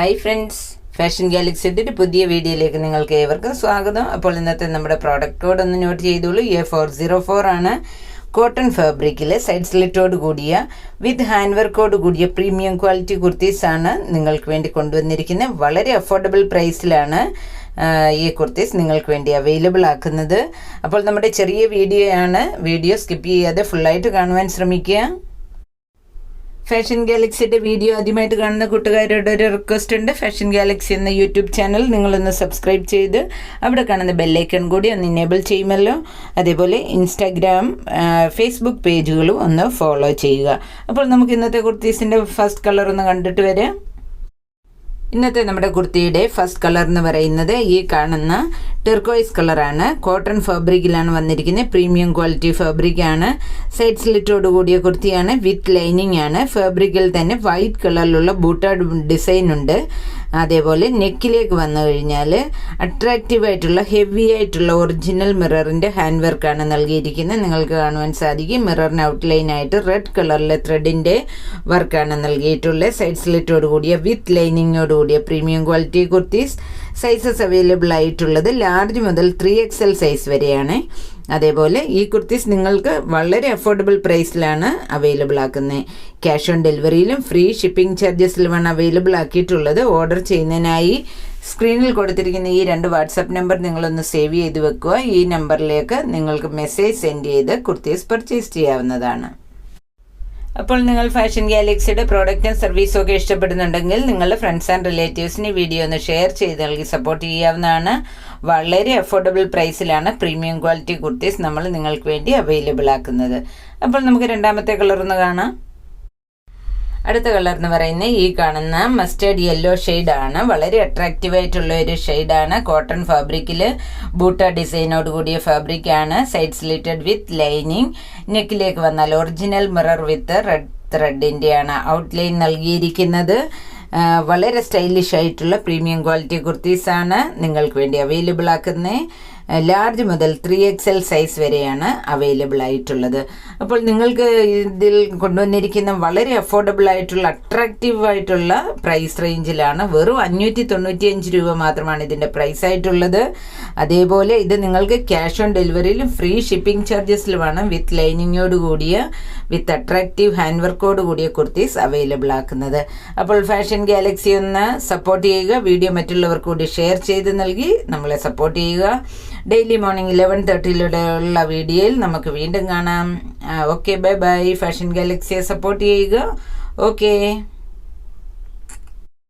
Hi friends fashion ഗാലക്സിയുടെ ഒരു പുതിയ വീഡിയോയിലേക്ക് നിങ്ങൾക്ക് ഏവർക്കും സ്വാഗതം. അപ്പോൾ ഇന്നത്തെ നമ്മുടെ പ്രോഡക്റ്റ് കോഡ് ഒന്ന് നോട്ട് ചെയ്തോളൂ. എ ഫോർ സീറോ ഫോർ ആണ്. കോട്ടൺ ഫാബ്രിക്കിൽ സൈഡ് സ്ലിറ്റോട് കൂടിയ വിത്ത് ഹാൻഡ് വർക്കോട് കൂടിയ പ്രീമിയം ക്വാളിറ്റി കുർത്തീസ് ആണ് നിങ്ങൾക്ക് വേണ്ടി കൊണ്ടുവന്നിരിക്കുന്നത്. വളരെ അഫോർഡബിൾ പ്രൈസിലാണ് ഈ കുർത്തീസ് നിങ്ങൾക്ക് വേണ്ടി അവൈലബിൾ ആക്കുന്നത്. അപ്പോൾ നമ്മുടെ ചെറിയ വീഡിയോ ആണ് വീഡിയോ സ്കിപ്പ് ചെയ്യാതെ ഫുള്ളായിട്ട് കാണുവാൻ ശ്രമിക്കുക. ഫാഷൻ ഗാലക്സിയുടെ വീഡിയോ ആദ്യമായിട്ട് കാണുന്ന കൂട്ടുകാരോട് ഒരു റിക്വസ്റ്റ് ഉണ്ട്. ഫാഷൻ ഗാലക്സി എന്ന യൂട്യൂബ് ചാനൽ നിങ്ങളൊന്ന് സബ്സ്ക്രൈബ് ചെയ്ത് അവിടെ കാണുന്ന ബെല്ലൈക്കൺ കൂടി ഒന്ന് ഇനേബിൾ ചെയ്യുമല്ലോ. അതേപോലെ ഇൻസ്റ്റാഗ്രാം ഫേസ്ബുക്ക് പേജുകളും ഒന്ന് ഫോളോ ചെയ്യുക. അപ്പോൾ നമുക്ക് ഇന്നത്തെ കുർത്തീസിന്റെ ഫസ്റ്റ് കളർ ഒന്ന് കണ്ടിട്ട് വരാം. ഇന്നത്തെ നമ്മുടെ കുർത്തിയുടെ ഫസ്റ്റ് കളർ എന്ന് പറയുന്നത് ഈ കാണുന്ന ടെർക്കോയിസ് കളറാണ് കോട്ടൺ ഫാബ്രിക്കിലാണ് വന്നിരിക്കുന്നത്. പ്രീമിയം ക്വാളിറ്റി ഫാബ്രിക് ആണ്. സൈഡ് സ്ലിറ്റോട് കൂടിയ കുർത്തിയാണ്. വിത്ത് ലൈനിങ് ആണ്. ഫാബ്രിക്കിൽ തന്നെ വൈറ്റ് കളറിലുള്ള ബൂട്ടാഡ് ഡിസൈൻ ഉണ്ട്. അതേപോലെ നെക്കിലേക്ക് വന്നു കഴിഞ്ഞാൽ അട്രാക്റ്റീവ് ആയിട്ടുള്ള ഹെവി ആയിട്ടുള്ള ഒറിജിനൽ മിററിന്റെ ഹാൻഡ് വർക്കാണ് നൽകിയിരിക്കുന്നത്. നിങ്ങൾക്ക് കാണുവാൻ സാധിക്കും. മിററിന് ഔട്ട്ലൈൻ ആയിട്ട് റെഡ് കളറിലെ ത്രെഡിന്റെ വർക്കാണ് നൽകിയിട്ടുള്ളത്. സൈഡ് സ്ലിറ്റോട് കൂടിയ വിത്ത് ലൈനിങ്ങോട് കൂടിയ premium quality kurtis. Sizes available ആയിട്ടുള്ളത് ലാർജ് മുതൽ ത്രീ എക്സ് എൽ സൈസ് വരെയാണ്. അതേപോലെ ഈ കുർത്തീസ് നിങ്ങൾക്ക് വളരെ അഫോർഡബിൾ പ്രൈസിലാണ് അവൈലബിൾ ആക്കുന്നത് ക്യാഷ് ഓൺ ഡെലിവറിയിലും ഫ്രീ ഷിപ്പിംഗ് ചാർജസിലുമാണ് അവൈലബിൾ ആക്കിയിട്ടുള്ളത്. ഓർഡർ ചെയ്യുന്നതിനായി സ്ക്രീനിൽ കൊടുത്തിരിക്കുന്ന ഈ രണ്ട് വാട്സപ്പ് നമ്പർ നിങ്ങളൊന്ന് സേവ് ചെയ്ത് വെക്കുക. ഈ നമ്പറിലേക്ക് നിങ്ങൾക്ക് മെസ്സേജ് സെൻഡ് ചെയ്ത് കുർത്തീസ് പർച്ചേസ് ചെയ്യാവുന്നതാണ്. അപ്പോൾ നിങ്ങൾ ഫാഷൻ ഗാലക്സിയുടെ പ്രോഡക്റ്റും സർവീസും ഒക്കെ ഇഷ്ടപ്പെടുന്നുണ്ടെങ്കിൽ നിങ്ങളുടെ ഫ്രണ്ട്സ് ആൻഡ് റിലേറ്റീവ്സിന് വീഡിയോ ഒന്ന് ഷെയർ ചെയ്ത് നൽകി സപ്പോർട്ട് ചെയ്യാവുന്നതാണ്. വളരെ അഫോർഡബിൾ പ്രൈസിലാണ് പ്രീമിയം ക്വാളിറ്റി കുർത്തീസ് നമ്മൾ നിങ്ങൾക്ക് വേണ്ടി അവൈലബിൾ ആക്കുന്നത്. അപ്പോൾ നമുക്ക് രണ്ടാമത്തെ കളർ ഒന്ന് കാണാം. അടുത്ത കളർ എന്ന് പറയുന്നത് ഈ കാണുന്ന മസ്റ്റേർഡ് യെല്ലോ ആണ്. വളരെ അട്രാക്റ്റീവ് ആയിട്ടുള്ള ഒരു ആണ്. കോട്ടൺ ഫാബ്രിക്കിൽ ബൂട്ട ഡിസൈനോട് കൂടിയ ഫാബ്രിക് ആണ്. സൈഡ് സ്ലിറ്റഡ് വിത്ത് ലൈനിങ് നെക്കിലേക്ക് വന്നാൽ ഒറിജിനൽ മിറർ വിത്ത് റെഡ് ത്രെഡിന്റെയാണ് ഔട്ട്ലൈൻ നൽകിയിരിക്കുന്നത്. വളരെ സ്റ്റൈലിഷ് ആയിട്ടുള്ള പ്രീമിയം ക്വാളിറ്റി കുർത്തീസാണ് നിങ്ങൾക്ക് വേണ്ടി അവൈലബിൾ ആക്കുന്നത് ലാർജ് മുതൽ ത്രീ എക്സ് എൽ സൈസ് വരെയാണ് അവൈലബിൾ ആയിട്ടുള്ളത്. അപ്പോൾ നിങ്ങൾക്ക് ഇതിൽ കൊണ്ടുവന്നിരിക്കുന്ന വളരെ അഫോർഡബിൾ ആയിട്ടുള്ള അട്രാക്റ്റീവ് ആയിട്ടുള്ള പ്രൈസ് റേഞ്ചിലാണ് വെറും അഞ്ഞൂറ്റി തൊണ്ണൂറ്റിയഞ്ച് രൂപ മാത്രമാണ് ഇതിന്റെ പ്രൈസ് ആയിട്ടുള്ളത്. അതേപോലെ ഇത് നിങ്ങൾക്ക് ക്യാഷ് ഓൺ ഡെലിവറിയിലും ഫ്രീ ഷിപ്പിംഗ് ചാർജസിലുമാണ് വിത്ത് ലൈനിങ്ങോട് കൂടിയ വിത്ത് അട്രാക്റ്റീവ് ഹാൻഡ് വർക്കോട് കൂടിയ കുർത്തീസ് അവൈലബിൾ ആക്കുന്നത്. അപ്പോൾ ഫാഷൻ ഗാലക്സി ഒന്ന് സപ്പോർട്ട് ചെയ്യുക വീഡിയോ മറ്റുള്ളവർക്ക് കൂടി ഷെയർ ചെയ്ത് നൽകി നമ്മളെ സപ്പോർട്ട് ചെയ്യുക. ഡെയിലി മോർണിംഗ് ഇലവൻ തേർട്ടിയിലൂടെ ഉള്ള വീഡിയോയിൽ നമുക്ക് വീണ്ടും കാണാം. ഓക്കെ ബൈ ബൈ ഫാഷൻ ഗാലക്സിയെ സപ്പോർട്ട് ചെയ്യുക. ഓക്കെ